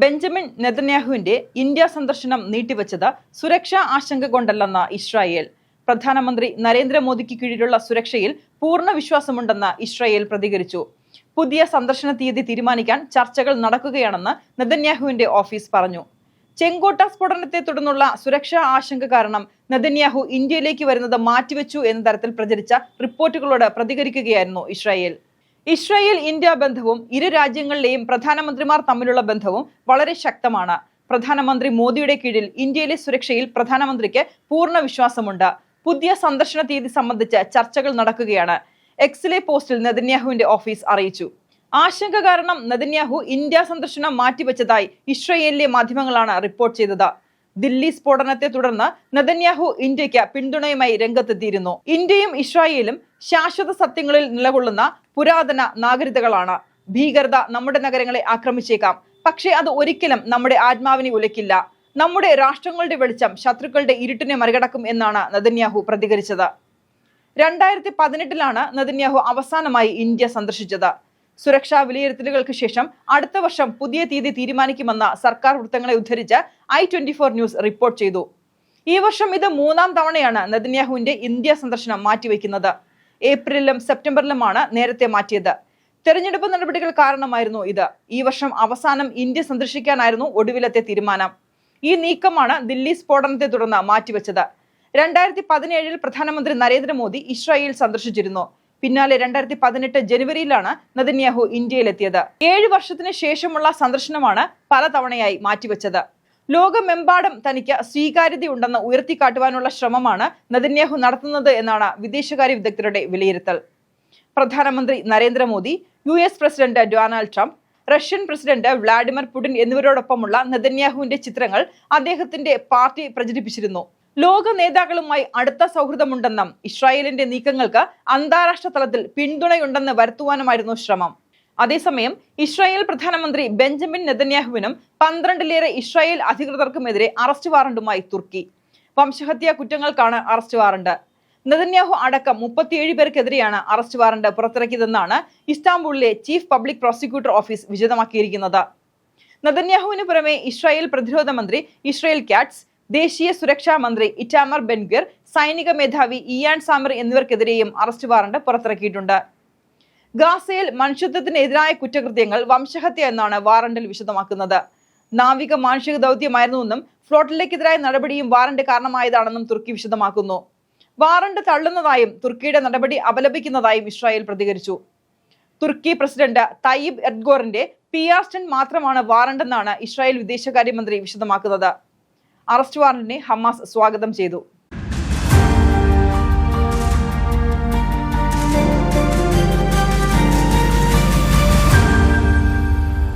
Benjamin നെതന്യാഹുവിന്റെ India സന്ദർശനം നീട്ടിവച്ചത് സുരക്ഷാ ആശങ്ക കൊണ്ടല്ലെന്ന ഇസ്രായേൽ. പ്രധാനമന്ത്രി നരേന്ദ്രമോദിക്ക് കീഴിലുള്ള സുരക്ഷയിൽ പൂർണ വിശ്വാസമുണ്ടെന്ന് ഇസ്രായേൽ പ്രതികരിച്ചു. പുതിയ സന്ദർശന തീയതി തീരുമാനിക്കാൻ ചർച്ചകൾ നടക്കുകയാണെന്ന് നെതന്യാഹുവിന്റെ ഓഫീസ് പറഞ്ഞു. ചെങ്കോട്ട സ്ഫോടനത്തെ തുടർന്നുള്ള സുരക്ഷാ ആശങ്ക കാരണം നെതന്യാഹു ഇന്ത്യയിലേക്ക് വരുന്നത് മാറ്റിവെച്ചു എന്ന തരത്തിൽ പ്രചരിച്ച റിപ്പോർട്ടുകളോട് പ്രതികരിക്കുകയായിരുന്നു ഇസ്രായേൽ. ഇസ്രായേൽ ഇന്ത്യ ബന്ധവും ഇരു രാജ്യങ്ങളിലെയും പ്രധാനമന്ത്രിമാർ തമ്മിലുള്ള ബന്ധവും വളരെ ശക്തമാണ്. പ്രധാനമന്ത്രി മോദിയുടെ കീഴിൽ ഇന്ത്യയിലെ സുരക്ഷയിൽ പ്രധാനമന്ത്രിക്ക് പൂർണ വിശ്വാസമുണ്ട്. പുതിയ സന്ദർശന തീയതി സംബന്ധിച്ച് ചർച്ചകൾ നടക്കുകയാണ്. എക്സിലെ പോസ്റ്റിൽ നെതന്യാഹുവിന്റെ ഓഫീസ് അറിയിച്ചു. ആശങ്ക കാരണം നെതന്യാഹു ഇന്ത്യ സന്ദർശനം മാറ്റിവെച്ചതായി ഇസ്രയേലിലെ മാധ്യമങ്ങളാണ് റിപ്പോർട്ട് ചെയ്തത്. ദില്ലി സ്ഫോടനത്തെ തുടർന്ന് നെതന്യാഹു ഇന്ത്യയ്ക്ക് പിന്തുണയുമായി രംഗത്തെത്തിയിരുന്നു. ഇന്ത്യയും ഇസ്രായേലും ശാശ്വത സത്യങ്ങളിൽ നിലകൊള്ളുന്ന പുരാതന നാഗരികതകളാണ്. ഭീകരത നമ്മുടെ നഗരങ്ങളെ ആക്രമിച്ചേക്കാം. പക്ഷേ അത് ഒരിക്കലും നമ്മുടെ ആത്മാവിനെ ഉലയ്ക്കില്ല നമ്മുടെ രാഷ്ട്രങ്ങളുടെ വെളിച്ചം ശത്രുക്കളുടെ ഇരുട്ടിനെ മറികടക്കും എന്നാണ് നദന്യാഹു പ്രതികരിച്ചത്. രണ്ടായിരത്തി പതിനെട്ടിലാണ് നദന്യാഹു അവസാനമായി ഇന്ത്യ സന്ദർശിച്ചത്. സുരക്ഷാ വിലയിരുത്തലുകൾക്ക് ശേഷം അടുത്ത വർഷം പുതിയ തീയതി തീരുമാനിക്കുമെന്ന സർക്കാർ വൃത്തങ്ങളെ ഉദ്ധരിച്ച് I twenty four news report ചെയ്തു. ഈ വർഷം ഇത് മൂന്നാം തവണയാണ് നെതന്യാഹുവിന്റെ ഇന്ത്യ സന്ദർശനം മാറ്റിവെക്കുന്നത്. ഏപ്രിലിലും സെപ്റ്റംബറിലുമാണ് നേരത്തെ മാറ്റിയത്. തെരഞ്ഞെടുപ്പ് നടപടികൾ കാരണമായിരുന്നു ഇത്. ഈ വർഷം അവസാനം ഇന്ത്യ സന്ദർശിക്കാനായിരുന്നു ഒടുവിലത്തെ തീരുമാനം. ഈ നീക്കമാണ് ദില്ലി സ്ഫോടനത്തെ തുടർന്ന് മാറ്റിവെച്ചത്. രണ്ടായിരത്തി പതിനേഴിൽ പ്രധാനമന്ത്രി നരേന്ദ്രമോദി ഇസ്രായേൽ സന്ദർശിച്ചിരുന്നു. പിന്നാലെ രണ്ടായിരത്തി പതിനെട്ട് ജനുവരിയിലാണ് നദന്യാഹു ഇന്ത്യയിലെത്തിയത്. ഏഴ് വർഷത്തിന് ശേഷമുള്ള സന്ദർശനമാണ് പലതവണയായി മാറ്റിവെച്ചത്. ലോകമെമ്പാടും തനിക്ക് സ്വീകാര്യതയുണ്ടെന്ന് ഉയർത്തിക്കാട്ടുവാനുള്ള ശ്രമമാണ് നദന്യാഹു നടത്തുന്നത് എന്നാണ് വിദേശകാര്യ വിദഗ്ധരുടെ വിലയിരുത്തൽ. പ്രധാനമന്ത്രി Narendra Modi U S president Donald Trump Russian president Vladimir Putin എന്നിവരോടൊപ്പമുള്ള നെതന്യാഹുവിന്റെ ചിത്രങ്ങൾ അദ്ദേഹത്തിന്റെ പാർട്ടി പ്രചരിപ്പിച്ചിരുന്നു. ലോക നേതാക്കളുമായി അടുത്ത സൗഹൃദമുണ്ടെന്നും ഇസ്രായേലിന്റെ നീക്കങ്ങൾക്ക് അന്താരാഷ്ട്ര തലത്തിൽ പിന്തുണയുണ്ടെന്ന് വരുത്തുവാനുമായിരുന്നു ശ്രമം. അതേസമയം ഇസ്രായേൽ പ്രധാനമന്ത്രി ബെഞ്ചമിൻ നെതന്യാഹുവിനും പന്ത്രണ്ടിലേറെ ഇസ്രായേൽ അധികൃതർക്കുമെതിരെ അറസ്റ്റ് വാറണ്ടുമായി തുർക്കി. വംശഹത്യാ കുറ്റങ്ങൾക്കാണ് അറസ്റ്റ് വാറണ്ട്. നെതന്യാഹു അടക്കം മുപ്പത്തിയേഴ് പേർക്കെതിരെയാണ് അറസ്റ്റ് വാറണ്ട് പുറത്തിറക്കിയതെന്നാണ് ഇസ്താംബൂളിലെ ചീഫ് പബ്ലിക് പ്രോസിക്യൂട്ടർ ഓഫീസ് വിശദമാക്കിയിരിക്കുന്നത്. നെതന്യാഹുവിന് പുറമെ ഇസ്രായേൽ പ്രതിരോധ മന്ത്രി ഇസ്രായേൽ കാറ്റ്സ് ദേശീയ സുരക്ഷാ മന്ത്രി ഇറ്റാമർ ബെൻഗിർ സൈനിക മേധാവി ഇയാൻ സാമർ എന്നിവർക്കെതിരെയും അറസ്റ്റ് വാറണ്ട് പുറത്തിറക്കിയിട്ടുണ്ട്. ഗാസയിൽ മനുഷ്യത്വത്തിനെതിരായ കുറ്റകൃത്യങ്ങൾ വംശഹത്യ എന്നാണ് വാറണ്ടിൽ വിശദമാക്കുന്നത്. നാവിക മാനുഷിക ദൗത്യമായിരുന്നുവെന്നും ഫ്ലോട്ടിലേക്കെതിരായ നടപടിയും വാറണ്ട് കാരണമായതാണെന്നും തുർക്കി വിശദമാക്കുന്നു. വാറണ്ട് തള്ളുന്നതായും തുർക്കിയുടെ നടപടി അപലപിക്കുന്നതായും ഇസ്രായേൽ പ്രതികരിച്ചു. തുർക്കി പ്രസിഡന്റ് തയ്യിബ് എർഗോറിന്റെ പി ആർ സ്റ്റണ്ട് മാത്രമാണ് വാറണ്ടെന്നാണ് ഇസ്രായേൽ വിദേശകാര്യമന്ത്രി വിശദമാക്കുന്നത്. അറസ്റ്റ് വാറന്റിനെ ഹമാസ് സ്വാഗതം ചെയ്തു